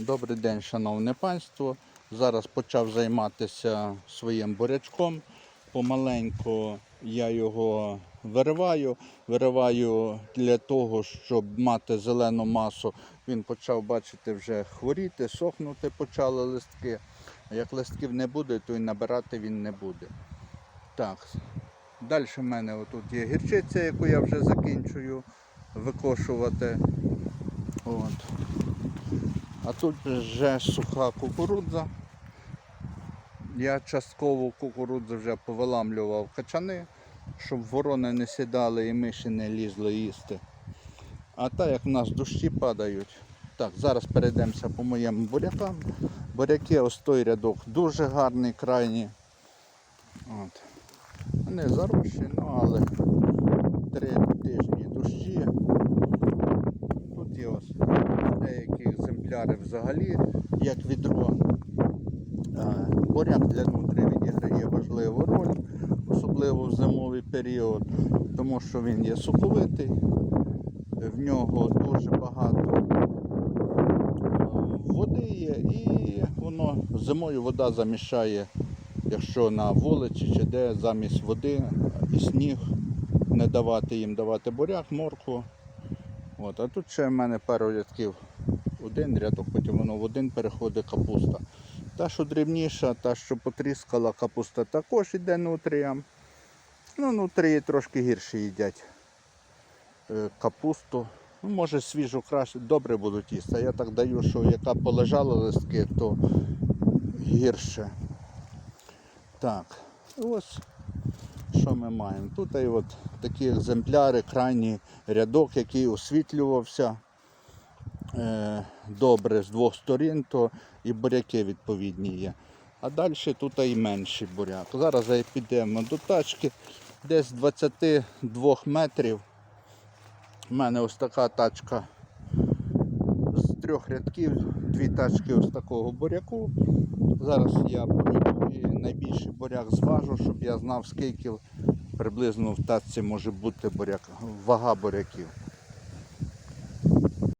Добрий день, шановне панство. Зараз почав займатися своїм бурячком. Помаленьку я його вириваю. Вириваю для того, щоб мати зелену масу. Він почав бачити вже хворіти, сохнути почали листки. А як листків не буде, то і набирати він не буде. Так. Далі в мене отут є гірчиця, яку я вже закінчую викошувати. От. А тут вже суха кукурудза. Я частково кукурудзу вже повиламлював качани, щоб ворони не сідали і миші не лізли їсти. А так як в нас дощі падають. Так, зараз перейдемося по моїм бурякам. Буряки, ось той рядок дуже гарний, крайній. От. Вони зарощі, ну але три тижні дощі. Тут є ось деякі екземпляри взагалі, як відро. Е, Буряк для нутрі відіграє важливу роль, особливо в зимовий період, тому що він є соковитий, в нього дуже багато е, води є, і воно зимою вода замішає, якщо на вулиці чи де замість води і сніг не давати їм давати буряк, моркву. От, а тут ще в мене пару рядків. Один рядок, потім воно в один переходить капуста. Та, що дрібніша, та, що потріскала капуста, також йде нутріям. Ну, нутрії трошки гірше їдять е, капусту. Ну, може свіжу краще, добре будуть їсти. Я так даю, що яка полежала листки, то гірше. Так, ось що ми маємо. Тут і от такі екземпляри, крайній рядок, який освітлювався добре з двох сторін, то і буряки відповідні є. А далі тут і менший буряк. Зараз підемо до тачки, десь з 22 метрів. У мене ось така тачка з трьох рядків, дві тачки ось такого буряку. Зараз я найбільший буряк зважу, щоб я знав, скільки приблизно в тачці може бути буряк, вага буряків.